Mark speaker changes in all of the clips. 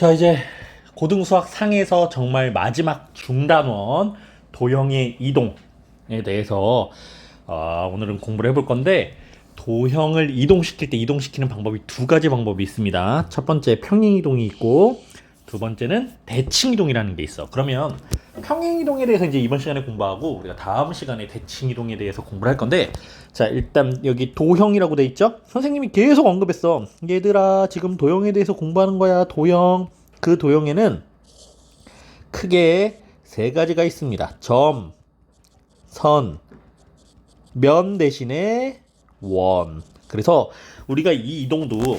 Speaker 1: 자 이제 고등수학 상에서 정말 마지막 중단원 도형의 이동에 대해서 어, 오늘은 공부를 해볼 건데 도형을 이동시킬 때 이동시키는 방법이 두 가지 방법이 있습니다. 첫 번째 평행 이동이 있고 두 번째는 대칭 이동이라는 게 있어. 그러면 평행 이동에 대해서 이제 이번 시간에 공부하고 우리가 다음 시간에 대칭 이동에 대해서 공부를 할 건데 자 일단 여기 도형이라고 돼 있죠? 선생님이 계속 언급했어. 얘들아 지금 도형에 대해서 공부하는 거야. 도형 그 도형에는 크게 세 가지가 있습니다. 점, 선, 면 대신에 원. 그래서 우리가 이 이동도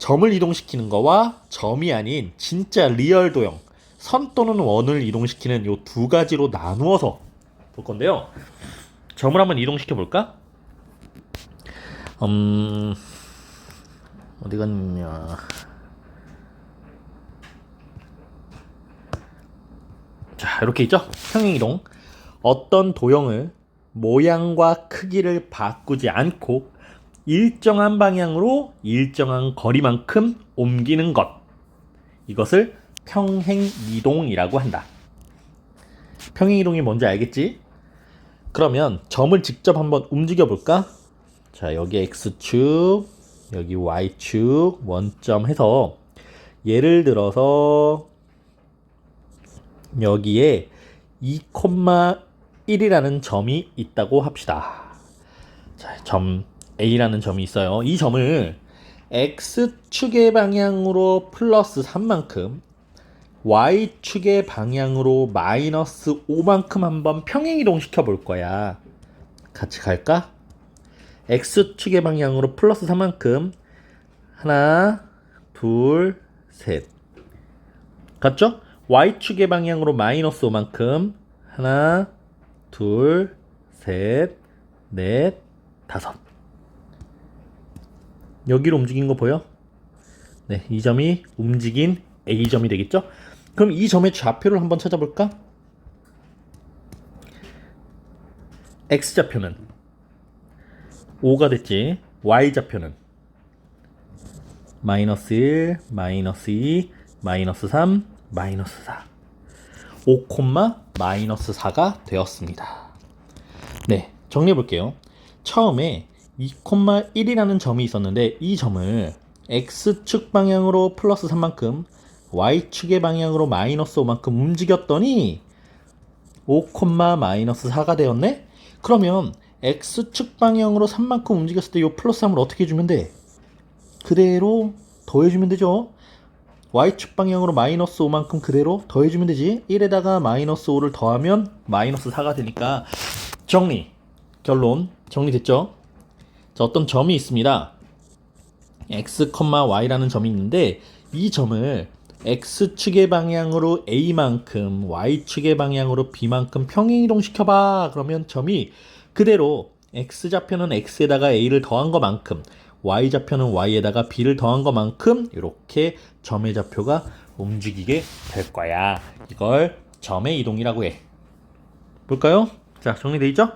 Speaker 1: 점을 이동시키는 거와 점이 아닌 진짜 리얼 도형, 선 또는 원을 이동시키는 요 두 가지로 나누어서 볼 건데요. 점을 한번 이동시켜 볼까? 음, 어디 갔냐. 자, 이렇게 있죠? 평행 이동. 어떤 도형을 모양과 크기를 바꾸지 않고 일정한 방향으로 일정한 거리만큼 옮기는 것. 이것을 평행 이동이라고 한다. 평행 이동이 뭔지 알겠지? 그러면 점을 직접 한번 움직여 볼까? 자, 여기 x축, 여기 y축, 원점 해서 예를 들어서 여기에 2,1이라는 점이 있다고 합시다. 자, 점 A라는 점이 있어요. 이 점을 X축의 방향으로 플러스 3만큼, Y축의 방향으로 마이너스 5만큼 한번 평행 이동 시켜 볼 거야. 같이 갈까? X축의 방향으로 플러스 3만큼, 하나, 둘, 셋. 갔죠? Y축의 방향으로 마이너스 5만큼 하나, 둘, 셋, 넷, 다섯. 여기로 움직인 거 보여? 네, 이 점이 움직인 A점이 되겠죠? 그럼 이 점의 좌표를 한번 찾아볼까? X좌표는 5가 됐지. Y좌표는 마이너스 1, 마이너스 2, 마이너스 3, 마이너스 4. 5, 마이너스 4가 되었습니다. 네, 정리해 볼게요. 처음에 2,1이라는 점이 있었는데 이 점을 x축 방향으로 플러스 3만큼 y축의 방향으로 마이너스 5만큼 움직였더니 5, 마이너스 4가 되었네? 그러면 x축 방향으로 3만큼 움직였을 때 이 플러스 3을 어떻게 해주면 돼? 그대로 더해주면 되죠? y축 방향으로 마이너스 5만큼 그대로 더해주면 되지 1에다가 마이너스 5를 더하면 마이너스 4가 되니까 정리 결론 정리됐죠? 자 어떤 점이 있습니다 x, y라는 점이 있는데 이 점을 x축의 방향으로 a만큼 y축의 방향으로 b만큼 평행 이동 시켜봐 그러면 점이 그대로 x좌표는 x에다가 a를 더한 것만큼 y좌표는 y에다가 b를 더한 것만큼 이렇게 점의 좌표가 움직이게 될 거야. 이걸 점의 이동이라고 해. 볼까요? 자, 정리돼 있죠?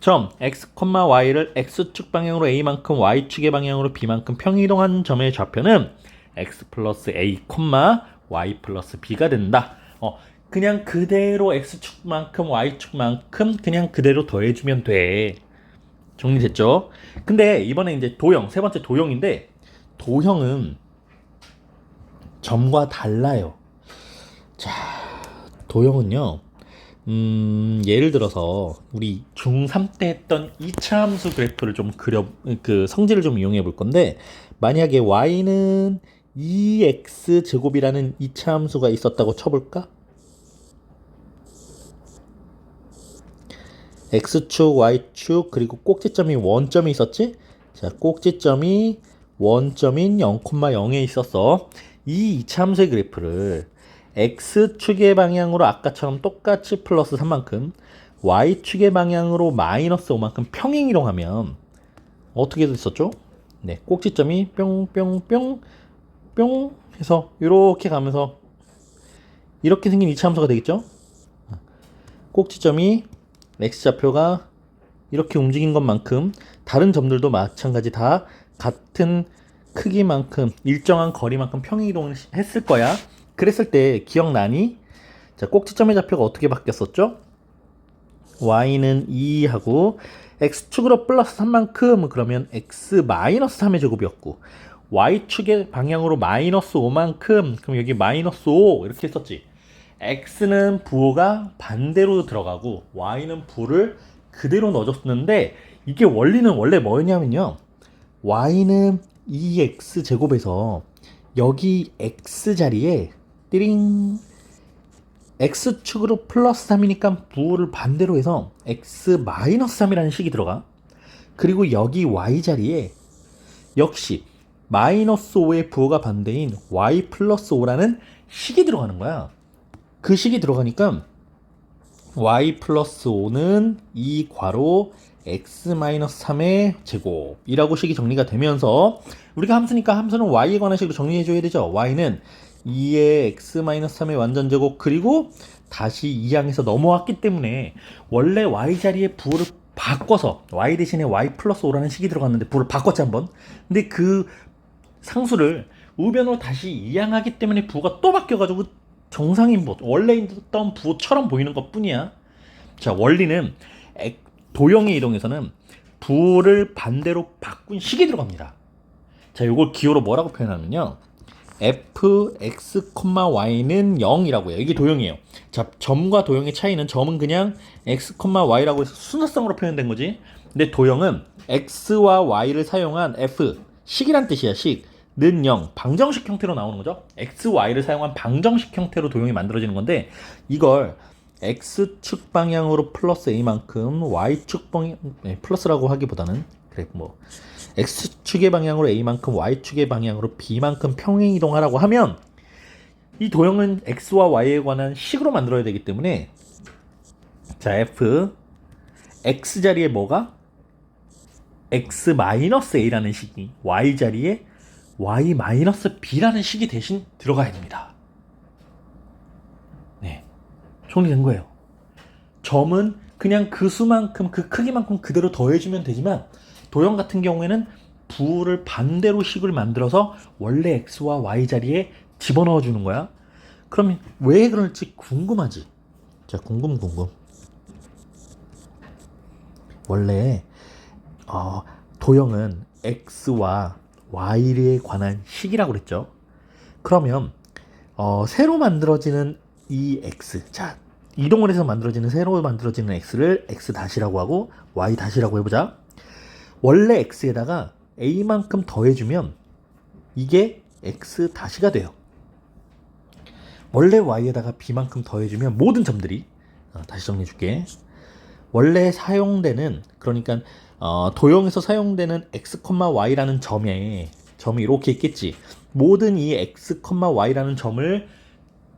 Speaker 1: 점 x, y를 x축 방향으로 a만큼 y축의 방향으로 b만큼 평행 이동한 점의 좌표는 x 플러스 a, y 플러스 b가 된다. 어, 그냥 그대로 x축만큼 y축만큼 그냥 그대로 더해주면 돼. 정리됐죠? 근데 이번에 이제 도형, 세 번째 도형인데, 도형은 점과 달라요. 자, 도형은요, 음, 예를 들어서, 우리 중3 때 했던 2차 함수 그래프를 좀 그려, 그 성질을 좀 이용해 볼 건데, 만약에 y는 2x 제곱이라는 2차 함수가 있었다고 쳐볼까? x축, y축, 그리고 꼭지점이 원점이 있었지? 자, 꼭지점이 원점인 0,0에 있었어. 이 이차 함수의 그래프를 x축의 방향으로 아까처럼 똑같이 플러스 3만큼, y축의 방향으로 마이너스 5만큼 평행 이동하면 어떻게 됐었죠? 네, 꼭지점이 뿅뿅뿅 뿅 해서 이렇게 가면서 이렇게 생긴 이차 함수가 되겠죠? 꼭지점이 x좌표가 이렇게 움직인 것만큼 다른 점들도 마찬가지 다 같은 크기만큼 일정한 거리만큼 평행 이동을 했을 거야. 그랬을 때 기억나니? 자, 꼭지점의 좌표가 어떻게 바뀌었었죠? y는 2하고 x축으로 플러스 3만큼 그러면 x 마이너스 3의 제곱이었고 y축의 방향으로 마이너스 5만큼 그럼 여기 마이너스 5 이렇게 했었지 x는 부호가 반대로 들어가고 y는 부를 그대로 넣어줬는데 이게 원리는 원래 뭐였냐면요 y는 2x 제곱에서 여기 x 자리에 띠링 x축으로 플러스 3이니까 부호를 반대로 해서 x 마이너스 3이라는 식이 들어가. 그리고 여기 y 자리에 역시 마이너스 5의 부호가 반대인 y 플러스 5라는 식이 들어가는 거야. 그 식이 들어가니까 y 플러스 5는 2 괄호 x 마이너스 3의 제곱이라고 식이 정리가 되면서 우리가 함수니까 함수는 y에 관한 식으로 정리해줘야 되죠. y는 2의 x 마이너스 3의 완전 제곱 그리고 다시 2항에서 넘어왔기 때문에 원래 y 자리에 부호를 바꿔서 y 대신에 y 플러스 5라는 식이 들어갔는데 부호를 바꿨지 한번. 근데 그 상수를 우변으로 다시 이항하기 때문에 부호가 또 바뀌어가지고 정상인 부호 원래 있던 부호처럼 보이는 것 뿐이야. 자 원리는 액- 도형의 이동에서는 부호를 반대로 바꾼 식이 들어갑니다. 자 요걸 기호로 뭐라고 표현하면요. F x, y는 0이라고요. 이게 도형이에요. 자, 점과 도형의 차이는 점은 그냥 x, y라고 해서 순서성으로 표현된 거지. 근데 도형은 x와 y를 사용한 f 식이란 뜻이야. 식. 는 0, 방정식 형태로 나오는 거죠. x, y를 사용한 방정식 형태로 도형이 만들어지는 건데 이걸 x축 방향으로 플러스 a만큼 y축 방향 네, 플러스라고 하기보다는 그래 뭐 x축의 방향으로 a만큼 y축의 방향으로 b만큼 평행 이동하라고 하면 이 도형은 x와 y에 관한 식으로 만들어야 되기 때문에 자 f x 자리에 뭐가 x 마이너스 a라는 식이 y 자리에 y 마이너스 b라는 식이 대신 들어가야 됩니다. 네, 정리된 거예요. 점은 그냥 그 수만큼 그 크기만큼 그대로 더해주면 되지만 도형 같은 경우에는 부를 반대로 식을 만들어서 원래 x와 y 자리에 집어넣어 주는 거야. 그러면 왜 그럴지 궁금하지? 자, 궁금 궁금. 원래 어, 도형은 x와 y에 관한 식이라고 그랬죠. 그러면 어, 새로 만들어지는 이 x, 자 이동을 해서 만들어지는 새로 만들어지는 x를 x 다시라고 하고 y 다시라고 해보자. 원래 x에다가 a만큼 더해주면 이게 x 다시가 돼요. 원래 y에다가 b만큼 더해주면 모든 점들이 어, 다시 정리해줄게. 원래 사용되는 그러니까 어, 도형에서 사용되는 x, y라는 점에 점이 이렇게 있겠지. 모든 이 x, y라는 점을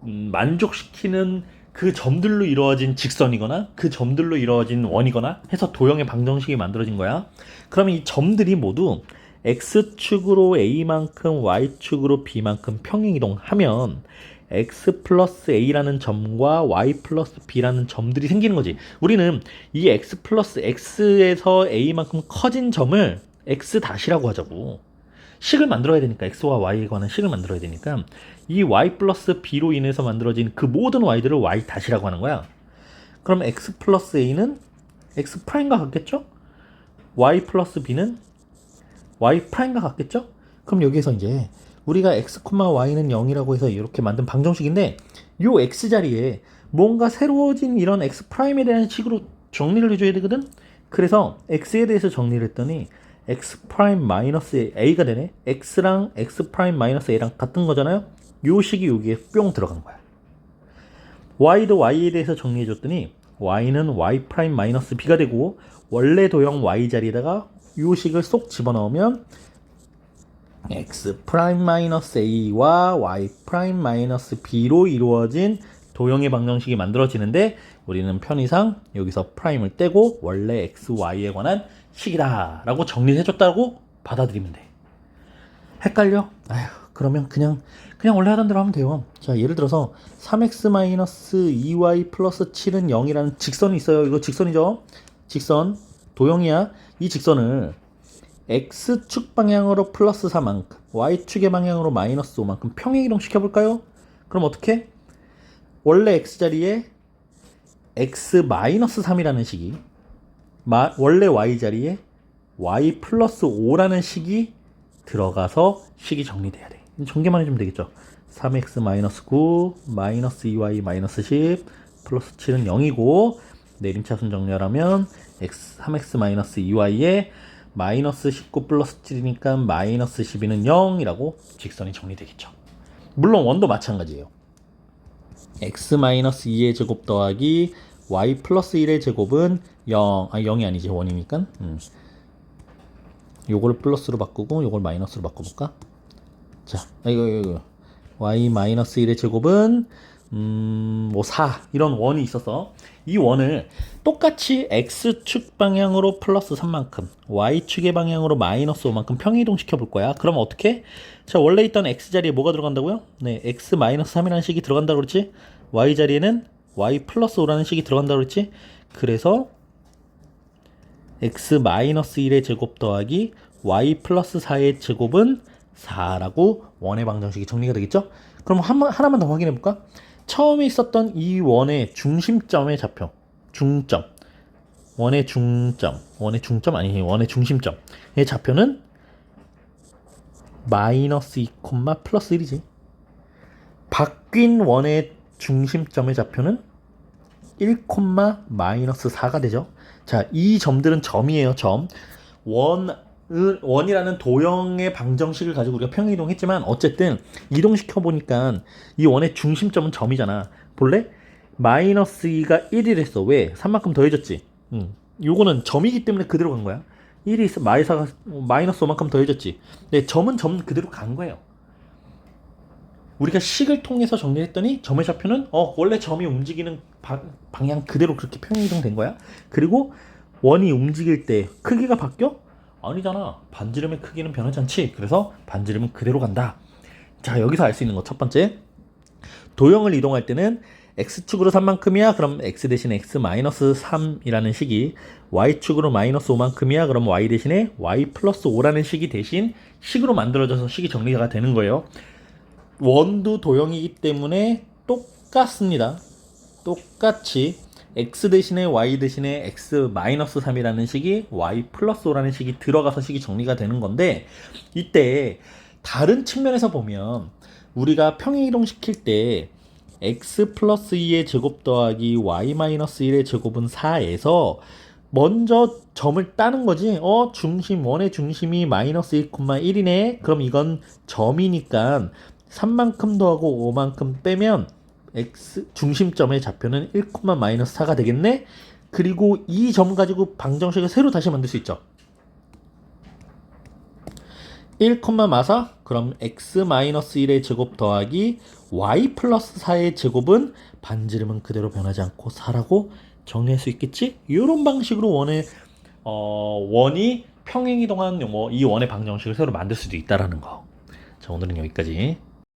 Speaker 1: 음, 만족시키는 그 점들로 이루어진 직선이거나 그 점들로 이루어진 원이거나 해서 도형의 방정식이 만들어진 거야. 그러면 이 점들이 모두 x축으로 a만큼 y축으로 b만큼 평행이동하면 x 플러스 a라는 점과 y 플러스 b라는 점들이 생기는 거지. 우리는 이 x 플러스 x에서 a만큼 커진 점을 x 다시라고 하자고. 식을 만들어야 되니까 x와 y에 관한 식을 만들어야 되니까 이 y 플러스 b로 인해서 만들어진 그 모든 y들을 y 다시라고 하는 거야. 그럼 x 플러스 a는 x 프라임과 같겠죠? y 플러스 b는 y 프라임과 같겠죠? 그럼 여기에서 이제 우리가 x, y는 0이라고 해서 이렇게 만든 방정식인데 요 x 자리에 뭔가 새로워진 이런 x 프라임에 대한 식으로 정리를 해줘야 되거든. 그래서 x에 대해서 정리를 했더니 x 프라임 마이너스 a가 되네. x랑 x 프라임 마이너스 a랑 같은 거잖아요. 요 식이 여기에 뿅 들어간 거야. y도 y에 대해서 정리해 줬더니 y는 y 프라임 마이너스 b가 되고 원래 도형 y 자리에다가 요 식을 쏙 집어넣으면 x 프라임 마이너스 a와 y 프라임 마이너스 b로 이루어진 도형의 방정식이 만들어지는데 우리는 편의상 여기서 프라임을 떼고 원래 x, y에 관한 식이다 라고 정리해 줬다고 받아들이면 돼 헷갈려? 아휴 그러면 그냥 그냥 원래 하던 대로 하면 돼요 자 예를 들어서 3x 마이너스 2y 플러스 7은 0이라는 직선이 있어요 이거 직선이죠 직선 도형이야 이 직선을 x축 방향으로 플러스 4만큼 y축의 방향으로 마이너스 5만큼 평행 이동 시켜볼까요? 그럼 어떻게? 원래 x 자리에 x 마이너스 3이라는 식이 마, 원래 y 자리에 y 플러스 5라는 식이 들어가서 식이 정리돼야 돼. 전개만 해주면 되겠죠. 3x 마이너스 9 마이너스 2y 마이너스 10 플러스 7은 0이고 내림차순 정렬하면 x 3x 마이너스 2y에 마이너스 19 플러스 7이니까 마이너스 12는 0이라고 직선이 정리되겠죠. 물론 원도 마찬가지예요. x 마이너스 2의 제곱 더하기 y 플러스 1의 제곱은 0, 아 0이 아니지 원이니까. 음. 요거를 플러스로 바꾸고 요걸 마이너스로 바꿔볼까? 자, 아, 이거 이거 이거 y 마이너스 1의 제곱은 음 뭐 4 이런 원이 있어서 이 원을 똑같이 x축 방향으로 플러스 3만큼 y축의 방향으로 마이너스 5만큼 평이동 시켜볼 거야. 그럼 어떻게? 자 원래 있던 x 자리에 뭐가 들어간다고요? 네 x 마이너스 3이라는 식이 들어간다고 그랬지? y 자리에는 y 플러스 5라는 식이 들어간다고 그랬지? 그래서 x 마이너스 1의 제곱 더하기 y 플러스 4의 제곱은 4라고 원의 방정식이 정리가 되겠죠? 그럼 한, 번- 하나만 더 확인해 볼까? 처음에 있었던 이 원의 중심점의 좌표 중점 원의 중점 원의 중점 아니 원의 중심점의 좌표는 마이너스 2, 플러스 1이지 바뀐 원의 중심점의 좌표는 1, 마이너스 4가 되죠. 자, 이 점들은 점이에요, 점. 원, 원이라는 도형의 방정식을 가지고 우리가 평행이동했지만 어쨌든 이동시켜 보니까 이 원의 중심점은 점이잖아. 볼래? 마이너스 2가 1이랬어. 왜? 3만큼 더해졌지. 응. 요거는 점이기 때문에 그대로 간 거야. 1이 있어. 마이너스 마이너스 5만큼 더해졌지. 네, 점은 점 그대로 간 거예요. 우리가 식을 통해서 정리했더니 점의 좌표는 어 원래 점이 움직이는 바- 방향 그대로 그렇게 평행이동된 거야. 그리고 원이 움직일 때 크기가 바뀌어? 아니잖아. 반지름의 크기는 변하지 않지. 그래서 반지름은 그대로 간다. 자 여기서 알 수 있는 거 첫 번째 도형을 이동할 때는 x축으로 3만큼이야. 그럼 x 대신에 x 마이너스 3이라는 식이 y축으로 마이너스 5만큼이야. 그럼 y 대신에 y 플러스 5라는 식이 대신 식으로 만들어져서 식이 정리가 되는 거예요. 원도 도형이기 때문에 똑같습니다. 똑같이 x 대신에 y 대신에 x 마이너스 3이라는 식이 y 플러스 5라는 식이 들어가서 식이 정리가 되는 건데 이때 다른 측면에서 보면 우리가 평행 이동 시킬 때 x 플러스 2의 제곱 더하기 y 마이너스 1의 제곱은 4에서 먼저 점을 따는 거지. 어, 중심, 원의 중심이 마이너스 1,1이네. 그럼 이건 점이니까 3만큼 더하고 5만큼 빼면 x 중심점의 좌표는 1, 마이너스 4가 되겠네. 그리고 이 점 가지고 방정식을 새로 다시 만들 수 있죠. 1, 마사 그럼 x 마이너스 1의 제곱 더하기 y 플러스 4의 제곱은 반지름은 그대로 변하지 않고 4라고 정리할 수 있겠지? 이런 방식으로 원의 어, 원이 평행 이동한 뭐 이 원의 방정식을 새로 만들 수도 있다라는 거. 자 오늘은 여기까지.